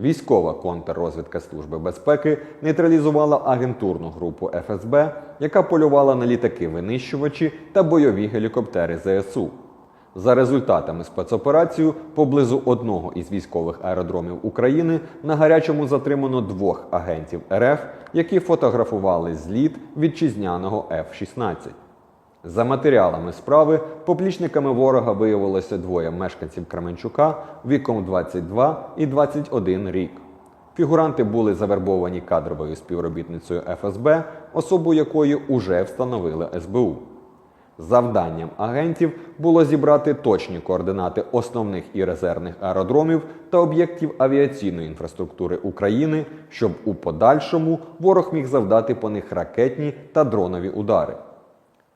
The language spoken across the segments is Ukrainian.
Військова контррозвідка Служби безпеки нейтралізувала агентурну групу ФСБ, яка полювала на літаки-винищувачі та бойові гелікоптери ЗСУ. За результатами спецоперації поблизу одного із військових аеродромів України на гарячому затримано двох агентів РФ, які фотографували зліт вітчизняного F-16. За матеріалами справи поплічниками ворога виявилося двоє мешканців Кременчука віком 22 і 21 рік. Фігуранти були завербовані кадровою співробітницею ФСБ, особу якої уже встановили СБУ. Завданням агентів було зібрати точні координати основних і резервних аеродромів та об'єктів авіаційної інфраструктури України, щоб у подальшому ворог міг завдати по них ракетні та дронові удари.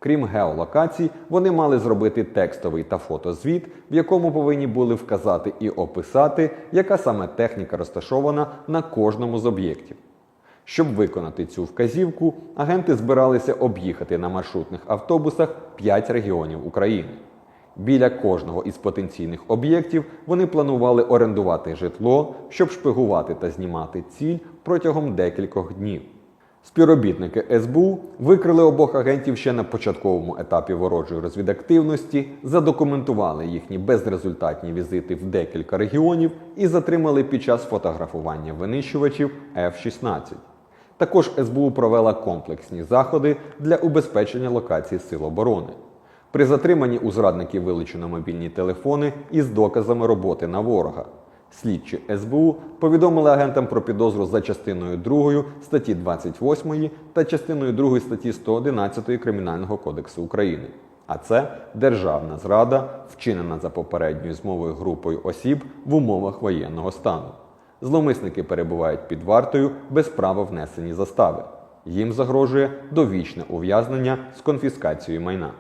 Крім геолокацій, вони мали зробити текстовий та фотозвіт, в якому повинні були вказати і описати, яка саме техніка розташована на кожному з об'єктів. Щоб виконати цю вказівку, агенти збиралися об'їхати на маршрутних автобусах 5 регіонів України. Біля кожного із потенційних об'єктів вони планували орендувати житло, щоб шпигувати та знімати ціль протягом декількох днів. Співробітники СБУ викрили обох агентів ще на початковому етапі ворожої розвідактивності, задокументували їхні безрезультатні візити в декілька регіонів і затримали під час фотографування винищувачів F-16. Також СБУ провела комплексні заходи для убезпечення локацій Сил оборони. При затриманні у зрадників вилучено мобільні телефони із доказами роботи на ворога. Слідчі СБУ повідомили агентам про підозру за частиною 2 статті 28 та частиною 2 статті 111 Кримінального кодексу України. А це державна зрада, вчинена за попередньою змовою групою осіб в умовах воєнного стану. Зловмисники перебувають під вартою без права внесені застави. Їм загрожує довічне ув'язнення з конфіскацією майна.